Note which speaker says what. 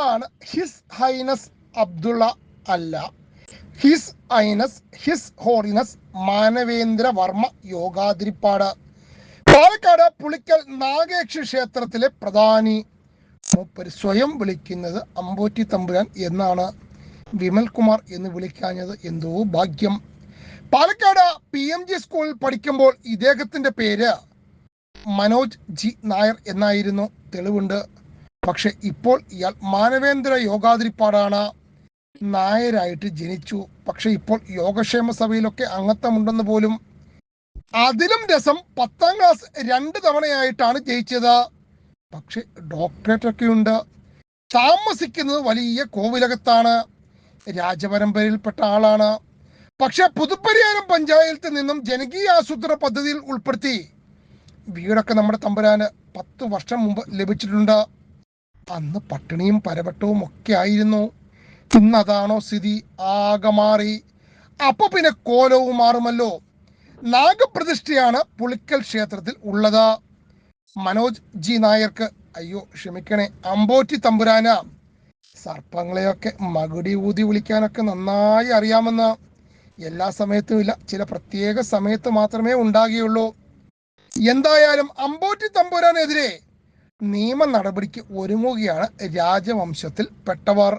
Speaker 1: ഇതാണ് his highness Abdulla അല്ല. His highness his holiness Manavendra Varma യോഗാതിരിപ്പാട്. Palakkad Pulikkal നാഗേക്ഷി ക്ഷേത്രത്തിലെ പ്രധാനി. സ്വയം വിളിക്കുന്നത് അമ്പോറ്റി തമ്പുരാൻ എന്നാണ്. വിമൽകുമാർ എന്ന് വിളിക്കാഞ്ഞത് എന്തോ ഭാഗ്യം. പാലക്കാട് പി എം ജി സ്കൂളിൽ പഠിക്കുമ്പോൾ ഇദ്ദേഹത്തിന്റെ പേര് മനോജ് ജി നായർ എന്നായിരുന്നു. തെളിവുണ്ട്. പക്ഷെ ഇപ്പോൾ ഇയാൾ മാനവേന്ദ്ര യോഗാതിരിപ്പാടാണ്. നായരായിട്ട് ജനിച്ചു. പക്ഷെ ഇപ്പോൾ യോഗക്ഷേമ സഭയിലൊക്കെ അംഗത്വമുണ്ടെന്ന് പോലും. അതിലും രസം പത്താം ക്ലാസ് രണ്ട് തവണയായിട്ടാണ് ജയിച്ചത്. പക്ഷെ ഡോക്ടറേറ്റ് ഒക്കെ ഉണ്ട് താമസിക്കുന്നത് വലിയ കോവിലകത്താണ്. രാജപരമ്പരയിൽപ്പെട്ട ആളാണ്. പക്ഷെ പുതുപ്പരിയാരം പഞ്ചായത്തിൽ നിന്നും ജനകീയ ആസൂത്രണ പദ്ധതിയിൽ ഉൾപ്പെടുത്തി. വീടൊക്കെ നമ്മുടെ തമ്പുരാന് പത്ത് വർഷം മുമ്പ് ലഭിച്ചിട്ടുണ്ട്. അന്ന് പട്ടിണിയും പരവട്ടവും ഒക്കെ ആയിരുന്നു. ഇന്നതാണോ സ്ഥിതി? ആകെ മാറി. അപ്പൊ പിന്നെ കോലവും മാറുമല്ലോ. നാഗപ്രതിഷ്ഠയാണ് പുളിക്കൽ ക്ഷേത്രത്തിൽ ഉള്ളത്. മനോജ് ജി നായർക്ക് അയ്യോ ക്ഷമിക്കണേ അമ്പോറ്റി തമ്പുരാന. സർപ്പങ്ങളെയൊക്കെ മകുടി ഊതി വിളിക്കാനൊക്കെ നന്നായി അറിയാമെന്ന്. എല്ലാ സമയത്തും ഇല്ല ചില പ്രത്യേക സമയത്ത് മാത്രമേ ഉണ്ടാകുകയുള്ളൂ. എന്തായാലും അമ്പോറ്റി തമ്പുരാനെതിരെ നിയമ നടപടിക്ക് ഒരുങ്ങുകയാണ് രാജവംശത്തിൽ പെട്ടവർ.